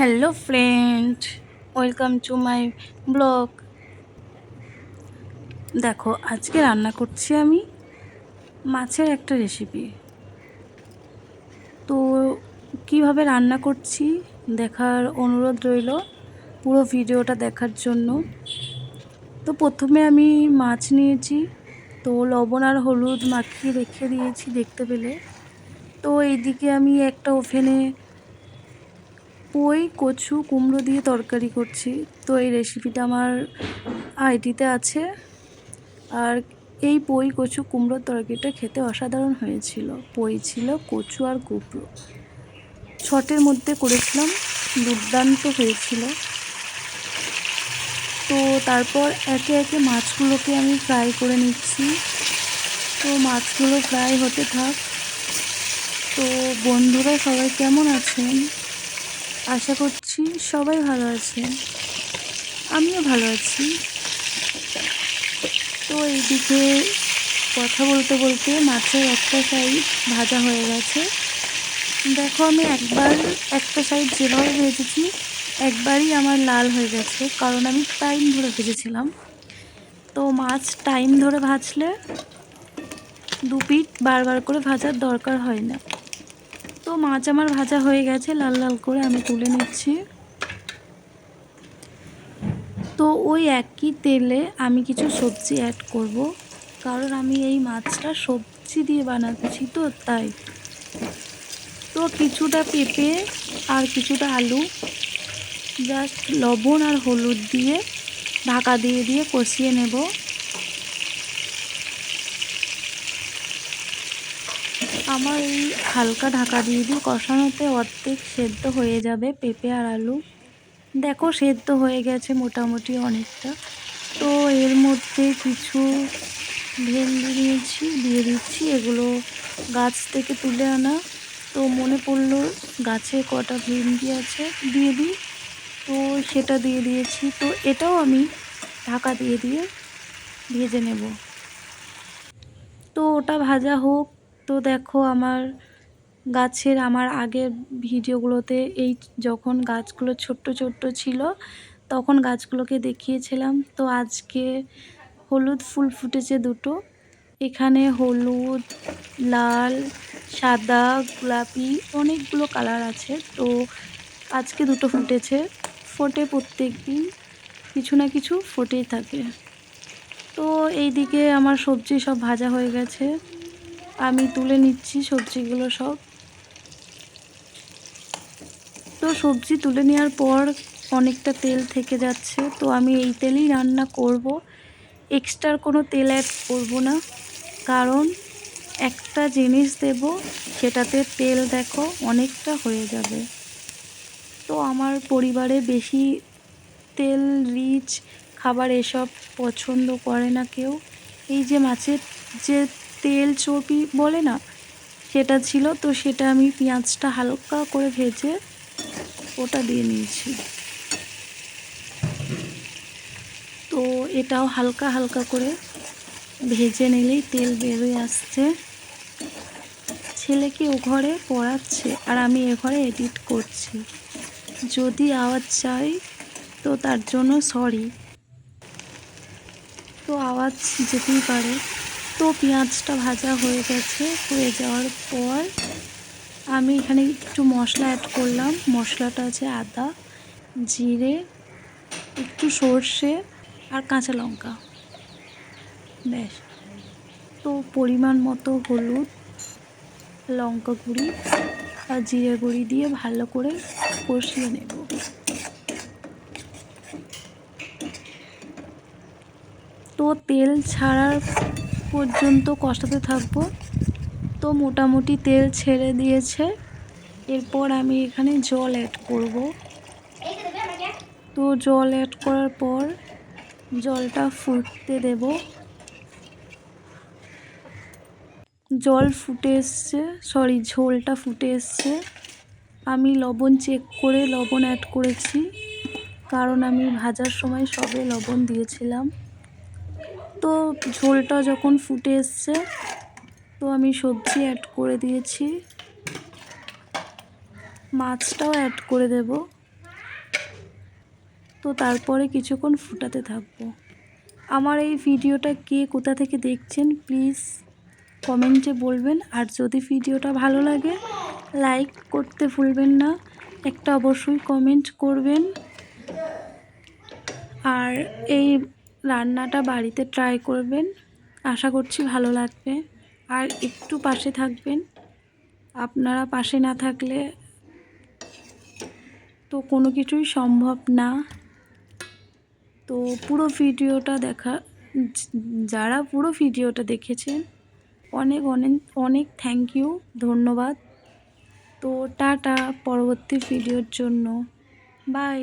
Hello friend welcome to my blog দেখো, আজকে রান্না করছি আমি মাছের একটা রেসিপি তো কীভাবে রান্না করছি দেখার অনুরোধ রইল পুরো ভিডিওটা দেখার জন্য। তো প্রথমে আমি মাছ নিয়েছি, তো লবণ আর হলুদ মাখিয়ে রেখে দিয়েছি দেখতে পেলে। তো এইদিকে আমি একটা ওভেনে পই কচু, কুমড়ো দিয়ে তরকারি করছি। তো এই রেসিপিটা আমার আইডিতে আছে। আর এই পই, কচু কুমড়োর তরকারিটা খেতে অসাধারণ হয়েছিল। পই ছিল, কচু আর কুমড়ো। ছটের মধ্যে করেছিলাম, দুর্দান্ত হয়েছিল। তো তারপর একে একে মাছগুলোকে আমি ফ্রাই করে নিচ্ছি। তো মাছগুলো ফ্রাই হতে থাক। তো বন্ধুরা সবাই কেমন আছেন? আশা করছি সবাই ভালো আছে আমিও ভালো আছি। তো এইদিকে কথা বলতে বলতে মাছের একটা সাইড ভাজা হয়ে গেছে। দেখো আমি একবার একটা সাইড যেভাবে ভেজেছি, একবারই আমার লাল হয়ে গেছে, কারণ আমি টাইম ধরে ভেজেছিলাম। তো মাছ টাইম ধরে ভাজলে দু পিঠ বারবার করে ভাজার দরকার হয় না। তো মাছ আমার ভাজা হয়ে গেছে, লাল লাল করে আমি তুলে নিচ্ছি। তো ওই একই তেলে আমি কিছু সবজি অ্যাড করব, কারণ আমি এই মাছটা সবজি দিয়ে বানাচ্ছি তো, তাই। তো কিছুটা পেঁপে আর কিছুটা আলু জাস্ট লবণ আর হলুদ দিয়ে ঢাকা দিয়ে দিয়ে কষিয়ে নেব। আমার এই হালকা ঢাকা দিয়ে দিই কষানোতে অর্ধেক সেদ্ধ হয়ে যাবে পেঁপে আর আলু। দেখো, সেদ্ধ হয়ে গেছে মোটামুটি অনেকটা। তো এর মধ্যে কিছু ভেন্ডি নিয়েছি, দিয়ে দিচ্ছি। এগুলো গাছ থেকে তুলে আনা। তো মনে পড়ল গাছে কটা ভেন্ডি আছে, দিয়ে দিই। তো সেটা দিয়ে দিয়েছি। তো এটাও আমি ঢাকা দিয়ে দিয়ে ভেজে নেব। তো ওটা ভাজা হোক তো দেখো আমার গাছের, আমার আগের ভিডিওগুলোতে এই যখন গাছগুলো ছোট্ট ছোট্ট ছিল, তখন গাছগুলোকে দেখিয়েছিলাম। তো আজকে হলুদ ফুল ফুটেছে দুটো। এখানে হলুদ, লাল, সাদা, গোলাপি অনেকগুলো কালার আছে। তো আজকে দুটো ফুটেছে। ফোটে প্রত্যেক দিন, কিছু না কিছু ফোটেই থাকে। তো এইদিকে আমার সবজি সব ভাজা হয়ে গেছে। আমি তুলে নিচ্ছি সবজিগুলো সব। তো সবজি তুলে নেওয়ার পর অনেকটা তেল থেকে যাচ্ছে। তো আমি এই তেলেই রান্না করব। এক্সট্রার কোনো তেল অ্যাড করব না। কারণ একটা জিনিস দেব, সেটাতে তেল দেখো অনেকটা হয়ে যাবে। তো আমার পরিবারে বেশি তেল, রিচ খাবার এসব পছন্দ করে না কেউ। এই যে মাছের যে তেল চর্বি বলে না? সেটা ছিল, তো সেটা আমি পেঁয়াজটা হালকা করে ভেজে ওটা দিয়ে নিয়েছি। তো এটাও হালকা হালকা করে ভেজে নিলেই তেল বেরোয় আসছে। ছেলেকে ও ঘরে পড়াচ্ছে আর আমি এ ঘরে এডিট করছি। যদি আওয়াজ চাই, তো তার জন্য সরি। তো আওয়াজ যেতেই পারে। তো পেঁয়াজটা ভাজা হয়ে গেছে। হয়ে যাওয়ার পর আমি এখানে একটু মশলা অ্যাড করলাম। মশলাটা আছে আদা, জিরে, একটু সর্ষে আর কাঁচা লঙ্কা। ব্যাস। তো পরিমাণ মতো হলুদ, লঙ্কা গুঁড়ি আর জিরে গুঁড়ি দিয়ে ভালো করে কষিয়ে নেব। তো তেল ছাড়ার পর্যন্ত কষাতে থাকব। তো মোটামুটি তেল ছেড়ে দিয়েছে। এরপর আমি এখানে জল অ্যাড করব। তো জল অ্যাড করার পর জলটা ফুটতে দেব। জল ফুটে এসছে সরি ঝোলটা ফুটে এসছে। আমি লবণ চেক করে লবণ অ্যাড করেছি, কারণ আমি ভাজার সময় সবে লবণ দিয়েছিলাম। তো ঝোলটা যখন ফুটে এসছে, তো আমি সবজি অ্যাড করে দিয়েছি। মাছটাও অ্যাড করে দেব। তো তারপরে কিছুক্ষণ ফুটাতে থাকব। আমার এই ভিডিওটা কে কোথা থেকে দেখছেন প্লিজ কমেন্টে বলবেন। আর যদি ভিডিওটা ভালো লাগে লাইক করতে ভুলবেন না, একটা অবশ্যই কমেন্ট করবেন। আর এই রান্নাটা বাড়িতে ট্রাই করবেন। আশা করছি ভালো লাগবে। আর একটু পাশে থাকবেন। আপনারা পাশে না থাকলে তো কোনো কিছুই সম্ভব না। তো পুরো ভিডিওটা দেখা, যারা পুরো ভিডিওটা দেখেছেন, অনেক অনেক অনেক থ্যাংক ইউ ধন্যবাদ। তো টাটা, পরবর্তী ভিডিওর জন্য। বাই